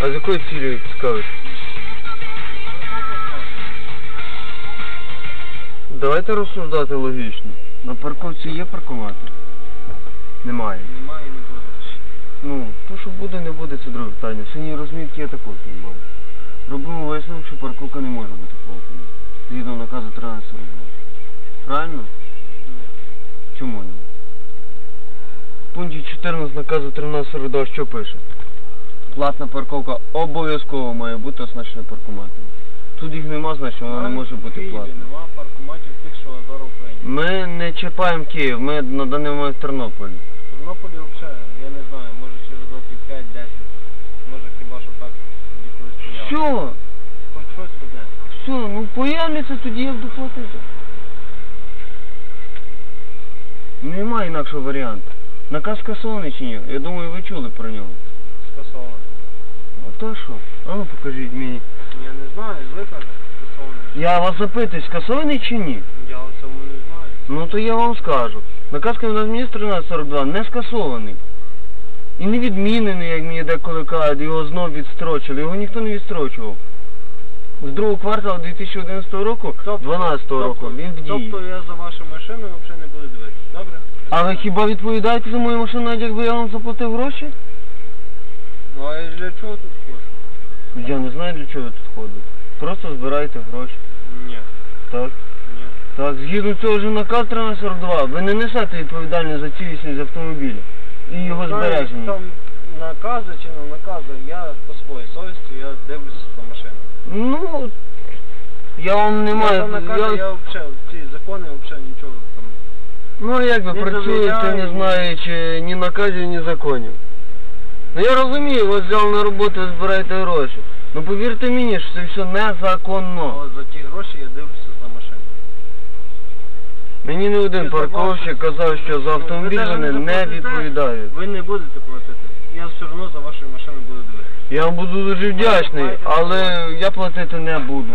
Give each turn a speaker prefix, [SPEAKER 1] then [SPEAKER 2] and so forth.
[SPEAKER 1] А з якою цілею цікавить? Давайте розсуждати логічно. На парковці є паркомати? Немає.
[SPEAKER 2] Немає і не буде.
[SPEAKER 1] Ну, то що буде, не буде, це друге питання. Синій розмітки я також немає. Робимо висновок, що парковка не може бути платною. Згідно наказу 13 рублів. Правильно? Чому ні? В пункті 14 наказу 13 що пише? Платна парковка обов'язково має бути оснащена паркоматом. Тут їх нема, значить вона не може бути платною.
[SPEAKER 2] Нема паркоматів тих, що в Україні.
[SPEAKER 1] Ми не чіпаємо Київ, ми на даний момент в Тернополі.
[SPEAKER 2] В Тернополі взагалі, я не знаю, може через років 5-10. Може хіба що так тоді колись появиться.
[SPEAKER 1] Все,
[SPEAKER 2] Хоч щось буде.
[SPEAKER 1] все, ну появляться, тоді я буду платити. Нема інакшого варіанту. Наказ скасований чи ні? Я думаю, ви чули про нього. То що? А ну покажіть мені.
[SPEAKER 2] Я не знаю, ви кажете, скасовано.
[SPEAKER 1] Я вас запитую, скасований чи ні?
[SPEAKER 2] Я в цьому не знаю.
[SPEAKER 1] Ну то я вам скажу. Наказ Кабінету міністрів 1342 не скасований. І не відмінений, як мені деколи кажуть, його знов відстрочили. Його ніхто не відстрочував. З другого кварталу 2011 року, 12 року, він в дії.
[SPEAKER 2] Тобто я за вашу машину взагалі не буду дивитися. Добре?
[SPEAKER 1] А ви хіба відповідаєте за мою машину, навіть якби я вам заплатив гроші?
[SPEAKER 2] Ну а я для чого тут хочу?
[SPEAKER 1] Я не знаю для чого ви тут ходите. Просто збираєте гроші.
[SPEAKER 2] Ні.
[SPEAKER 1] Так.
[SPEAKER 2] Ні.
[SPEAKER 1] Так, згідно цього ж наказ 1342, ви не несете відповідальність за цілісність автомобіля і його
[SPEAKER 2] Знаю,
[SPEAKER 1] збереження.
[SPEAKER 2] Там накази чи не накази, я по своїй совісті, я дивлюся за машину.
[SPEAKER 1] Ну, я вам не
[SPEAKER 2] Я
[SPEAKER 1] маю.
[SPEAKER 2] за накази,
[SPEAKER 1] я-
[SPEAKER 2] я взагалі, ці закони взагалі нічого там.
[SPEAKER 1] Ну, як ви
[SPEAKER 2] не
[SPEAKER 1] працюєте, не
[SPEAKER 2] довіряю.
[SPEAKER 1] знаючи ні наказів, ні законів. Ну я розумію, вас взяли на роботу, ви збираєте гроші. Ну повірте мені, що це все незаконно.
[SPEAKER 2] Але за ті гроші я дивлюся за машину.
[SPEAKER 1] Мені не один парковщик казав, що за
[SPEAKER 2] Ви
[SPEAKER 1] автомобіль
[SPEAKER 2] навіть
[SPEAKER 1] вони не
[SPEAKER 2] заплатите,
[SPEAKER 1] відповідають.
[SPEAKER 2] Ви не будете платити. Я все одно за вашою машиною буду дивитися.
[SPEAKER 1] Я вам буду дуже вдячний, але я платити не буду.